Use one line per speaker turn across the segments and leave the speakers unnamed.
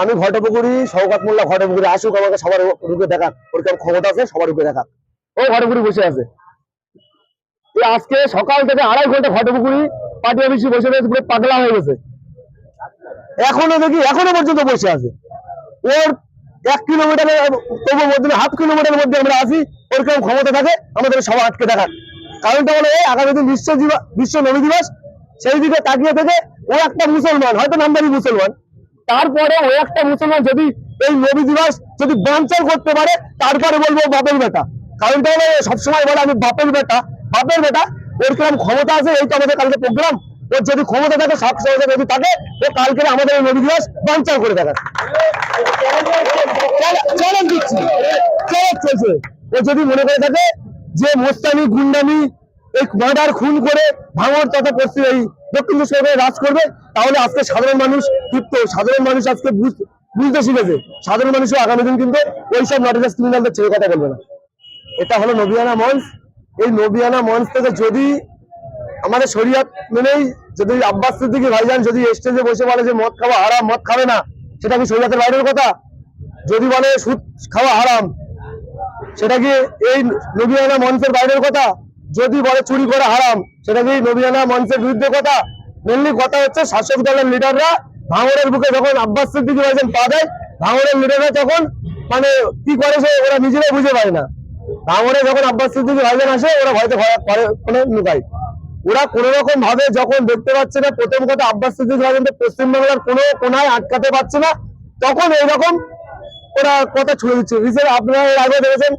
আমি ঘটপুকুরি সৌকাত মোল্লা ঘটপুকুরি আসুক আমাকে সবার রূপে দেখাক। ওর কেমন ক্ষমতা আছে, সবার রূপে দেখাক। ও ঘটপুকুরি বসে আছে। আজকে সকাল থেকে আড়াই ঘণ্টা ঘটপুকুরি পার্টি অফিসে বসে রয়েছে, পুরো পাগলা হয়ে গেছে। এখনও দেখি, এখনও পর্যন্ত বসে আছে। ওর এক কিলোমিটারের তবু মধ্যে হাফ কিলোমিটারের মধ্যে আমরা আছি, ওর কেমন ক্ষমতা থাকে, আমাদের সবাই আটকে দেখাক। কারণটা হলো এই, আগামী দিন বিশ্ব বিশ্ব নবী দিবস, সেই দিকে তাকিয়ে থেকে ও একটা মুসলমান, হয়তো নামদারি মুসলমান তারপরে ওই একটা মুসলমান যদি এই নবী দিবস যদি বাঞ্চাল করতে পারে তারপরে বলব বাপের বেটা। কারণটা হলো ও সবসময় বলে, আমি বাপের বেটা। বাপের বেটা, ওর কীরকম ক্ষমতা আছে এই তো আমাদের কালকে প্রোগ্রাম ওর যদি ক্ষমতা থাকে সব সহজে যদি থাকে, ও কালকে আমাদের এই নবী দিবস বাঞ্চাল করে দেখায় চ্যালেঞ্জ দিচ্ছি। চ্যালেঞ্জ চলছে ও যদি মনে করে থাকে যে মোস্তানি, গুন্ডামি এই মার্ডার খুন করে ভাঙর তথা পশ্চিম এই দক্ষিণ চব্বিশ পরগনায় রাজ করবে, তাহলে আজকে সাধারণ মানুষ তৃপ্ত। সাধারণ মানুষ আজকে বুঝ- বুঝতে শিখেছে। সাধারণ মানুষও আগামী দিন কিন্তু ওইসব নটিজাস ক্রিমিনালদের ছেড়ে কথা বলবে না। এটা হলো নবিয়ানা মঞ্চ। এই নবিয়ানা মঞ্চ থেকে যদি আমাদের শরীয়ত মেনেই যদি আব্বাস সিদ্দিকী ভাইজান যদি স্টেজে বসে বলে যে মদ খাওয়া হারাম, মদ খাবে না, সেটা কি শরীয়তের বাইরের কথা? যদি বলে সুদ খাওয়া হারাম, সেটা কি এই নবিয়ানা মঞ্চের বাইরের কথা? যদি বলে চুরি করা হারাম, সেটা কি নবিয়ানা মঞ্চের বিরুদ্ধে কথা? মেনলি কথা হচ্ছে শাসক দলের লিডাররা ভাঙড়ের বুকে যখন আব্বাস সিদ্দিকী ভাইজান পা দেয় ভাঙড়ের লিডাররা তখন মানে কি করে সে, ওরা নিজেরাই বুঝে পায় না। ভাঙড়ে যখন আব্বাস সিদ্দিকী ভাইজান আসে, ওরা ভয় করে কোনো লুকায়। ওরা কোন রকম ভাবে যখন দেখতে পাচ্ছে না, প্রথম কথা আব্বাস সিদ্দিকী ভাইজানকে পশ্চিমবাংলার কোনো কোনায় আটকাতে পারছে না, তখন এইরকম ওরা কথা ছুড়ে দিচ্ছে। রিসেন্ট আপনারা এর আগে দেখেছেন,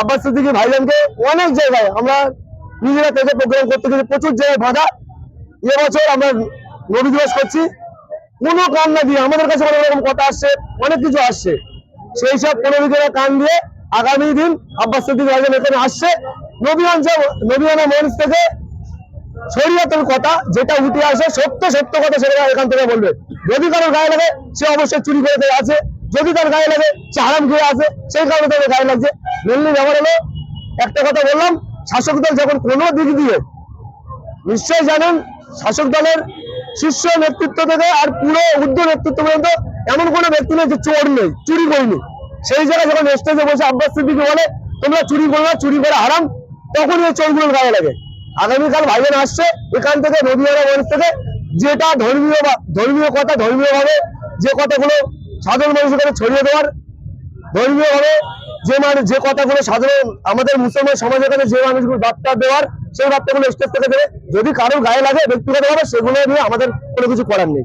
আব্বাস সিদ্দিকী ভাইজানকে অনেক জায়গায় আমরা নিজেরা থেকে প্রোগ্রাম করতে গেছি প্রচুর জায়গায় বাধা। এবছর আমরা নবী দিবস করছি। কোনো কান না দিয়ে আমাদের কাছে অনেক রকম কথা আসছে, অনেক কিছু আসছে। সেই সব দিকে কান দিয়ে আগামী দিন আব্বাস সিদ্দিকী ভাইজান এখানে আসছে। নবীন নবীনা মঞ্চ থেকে শরীয়তের কথা যেটা উঠে আসে, সত্য সত্য কথা সেটা এখান থেকে বলবে। যদি কারোর গায়ে লাগে, সে অবশ্যই চুরি করে আছে। যদি তার গায়ে লাগে, সে হারাম খেয়ে আছে। সেই কারণে তাদের গায়ে লাগছে। মেনলি ব্যাপার হলো, একটা কথা বললাম শাসক দল যখন কোনো দিক দিয়ে নিশ্চয়ই জানেন, শাসক দলের শীর্ষ নেতৃত্ব থেকে আর পুরো ঊর্ধ্ব নেতৃত্ব পর্যন্ত এমন কোনো ব্যক্তি নেই যে চোর নেই, চুরি করিনি। সেই জায়গায় যখন স্টেজে বসে আব্বাস সিদ্দিকি বলে, তোমরা চুরি করো না, চুরি করে হারাম তখন এই চোরগুলোর গায়ে লাগে। আগামীকাল ভাইজান আসছে, এখান থেকে নদীয়ারা মঞ্চ থেকে যেটা ধর্মীয় ধর্মীয় কথা ধর্মীয় ভাবে যে কথাগুলো সাধারণ মানুষের কাছে ছড়িয়ে দেওয়ার ধর্মীয় ভাবে যে মানুষ যে কথাগুলো সাধারণ আমাদের মুসলমান সমাজের কাছে যে মানুষগুলো বার্তা দেওয়ার, সেই বার্তাগুলো স্টেজ থেকে দেবে। যদি কারোর গায়ে লাগে ব্যক্তিগতভাবে সেগুলো নিয়ে আমাদের কোনো কিছু করার নেই।